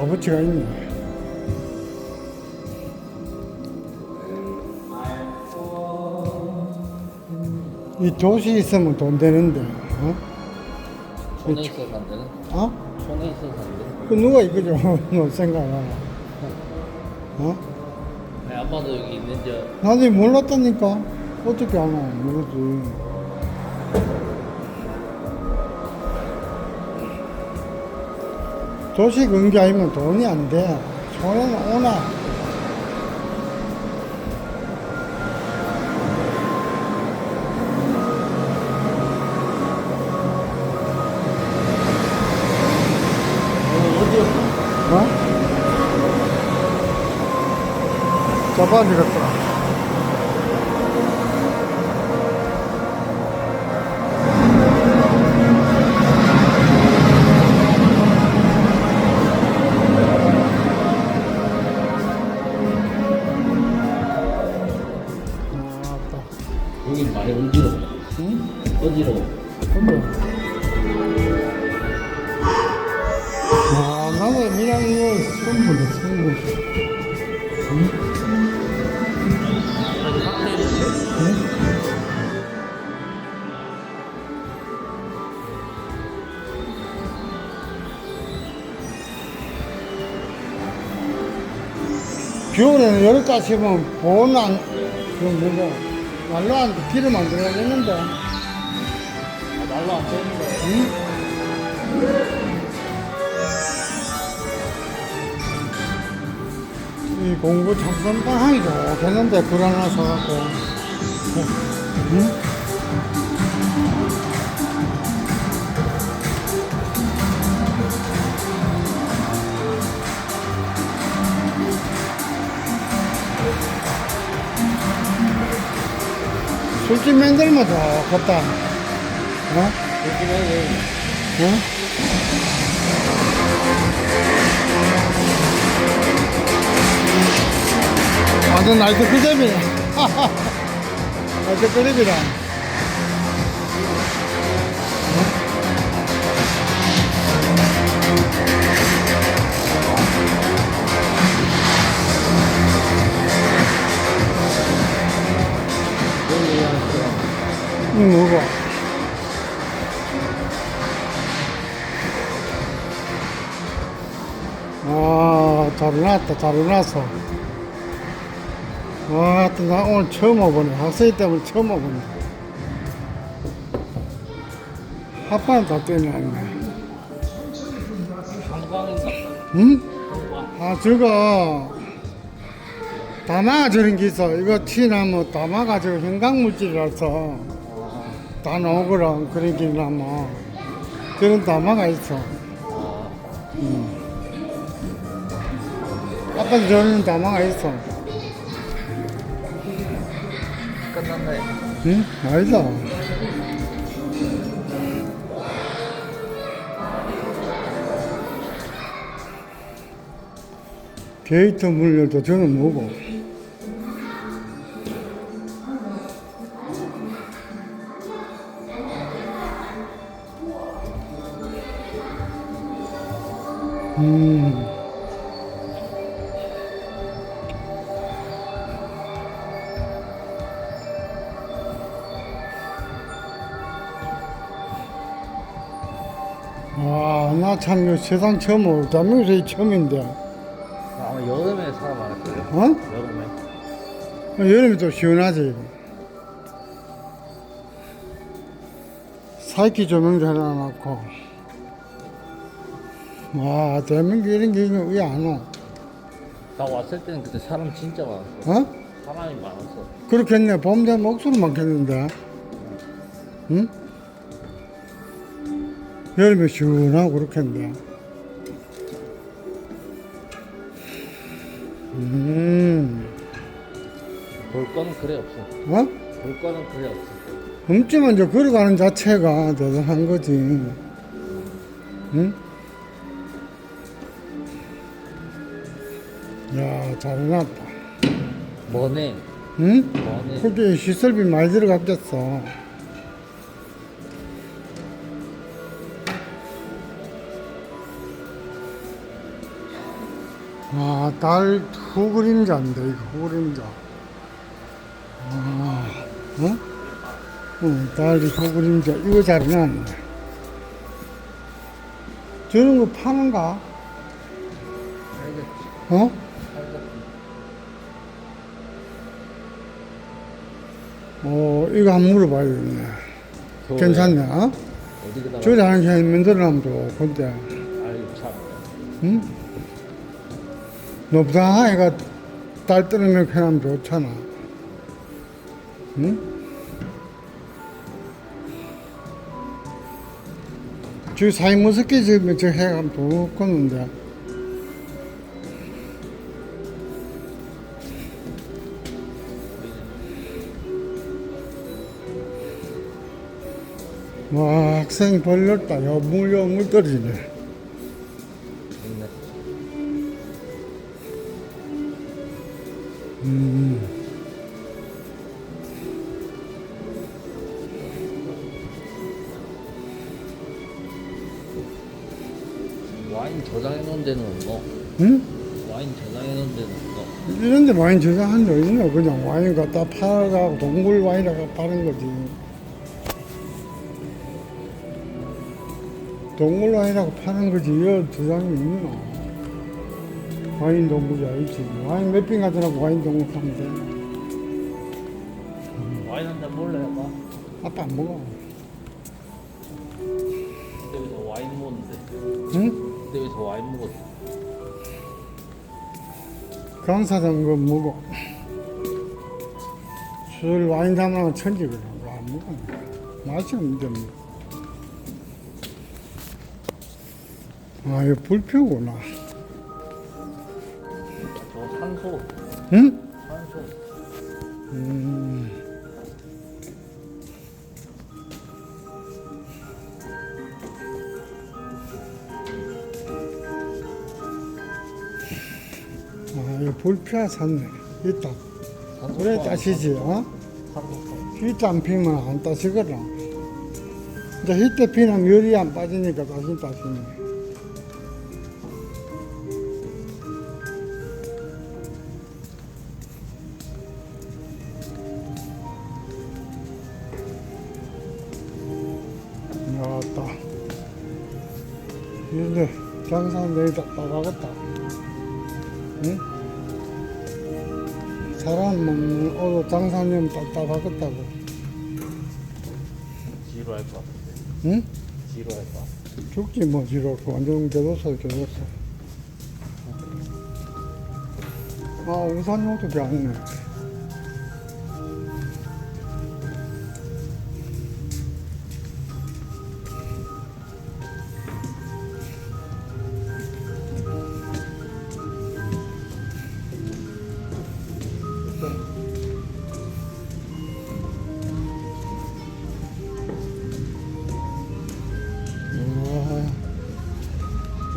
값어치가 있네. 이 도시 있으면 돈 되는데, 어? 촌에 있어서 안 되는? 어? 촌에 있어서 안 되는? 그 누가 이거죠? 뭐 생각하나? 어? 아니, 아빠도 여기 있는지 나도 몰랐다니까. 어떻게 알아? 모르지. 도시 근교 아니면 돈이 안 돼. 손에는 오나. 어? 잡아주겠다. 아 여기 많이 어지럽다. 응? 어지러워. 근데. 아, 나는 그냥 이거 처음 보네, 처음 칵테일인데? 응? 겨울에는 여기까지 씹으면 보온 안, 그 뭐고, 말로 안, 기름 안 들어가겠는데. 아, 말로 안 되는데. 응? 이 공부 참선방학이 좋겠는데, 글 하나 사갖고. 응? 술집 만들면 좋겠다. 어? 요즘에는 어? 완전 나이트 클럽이네. 나이트 클럽이다. 뭐고? 아, 잘 해놨다, 잘 해놨어. 와, 또나 오늘 처음 와보네. 학생이 때문에 처음 와보네. 아빠는 다 뛰어나네. 응? 아, 저거, 저런 게 있어. 이거 다마가 저거 형광물질이라서 다 나오거라. 그런 게 나면. 그런 다마가 있어. 아, 아빠 저런 다마가 있어. 끝났네. 응? 아니다. 게이트 문 열도 저는 뭐고? 음. 와, 나참 세상 처음 올, 대한민국에서 처음인데. 아, 여름에 사람 많았어요. 어? 여름에. 여름이 또 시원하지. 사이키 조명도 해놔놓고. 와, 대한민국 이런 게 왜 안 와? 나 왔을 때는 그때 사람 진짜 많았어. 어? 사람이 많았어. 그렇겠네. 봄 되면 목소리 많겠는데. 응? 여름에 시원하고 그렇겠네. 음, 볼 거는 그래 없어. 어? 볼 거는 그래 없어. 흠집은 이제 걸어가는 자체가 대단한 거지. 응? 야, 잘 해놨다. 뭐네? 응? 뭐네? 그게 시설비 많이 들어갔겠어. 아, 달 후 그림자인데, 이거 후 그림자. 아, 어? 어, 달 후그림자. 이거 잘 해놨네. 저런 거 파는가? 알겠지. 어? 알겠지. 어, 이거 한번 물어봐야겠네. 어? 어디다가 저기 하는 사람이 만들어놔면 또, 근데, 아유 참. 응? 높다 아이가 딸 떨어놓게 하면 좋잖아. 응? 저 사이머스키 지금 저 해가 좋겠는데. 와, 학생 벌렸다. 야, 물, 야, 물 떨어지네. 음. 와인 저장해 놓은 데는 없노? 응? 와인 저장해 놓은 데는 없노? 이런 데 와인 저장한 적 있나? 그냥 와인 갖다 팔아가고 동굴 와인이라고 파는 거지. 동굴 와인이라고 파는 거지. 이 저장이 있나? 와인 동굴이 아니지. 와인 몇瓶 가져라고 와인 동굴 파면 돼. 와인 한 잔 몰래 해봐. 아빠 안 먹어. 근데 왜저 와인 먹었는데? 응? 근데 왜저 와인 먹었어? 강사장 거 먹어. 술 와인 담으면 천지거든. 안 먹어. 맛이 없는데 아, 이거 불표구나. 저 산소. 응? 산소. 음. 아, 이거 불피아 샀네. 있다. 산소 그래 포함, 따시지, 어? 산소 포함. 히트 안 피면 안 따시거든. 이제 히트 피면 열이 안 빠지니까 다시 따시네. 이제 장사 내일다 따가겠다. 응? 사람 먹는 어도 장사님 따가겠다고. 지루할 것 같은데. 응? 지루할 것 같아. 죽지 뭐 지로 완전 개도서 개도서. 아 우산 용도 좋네.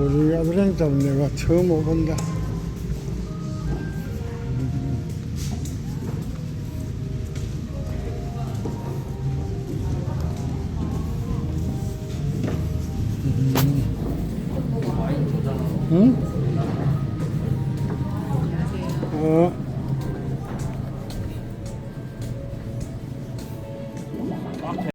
우리 아들한테 내가 처음 저장하고. 응?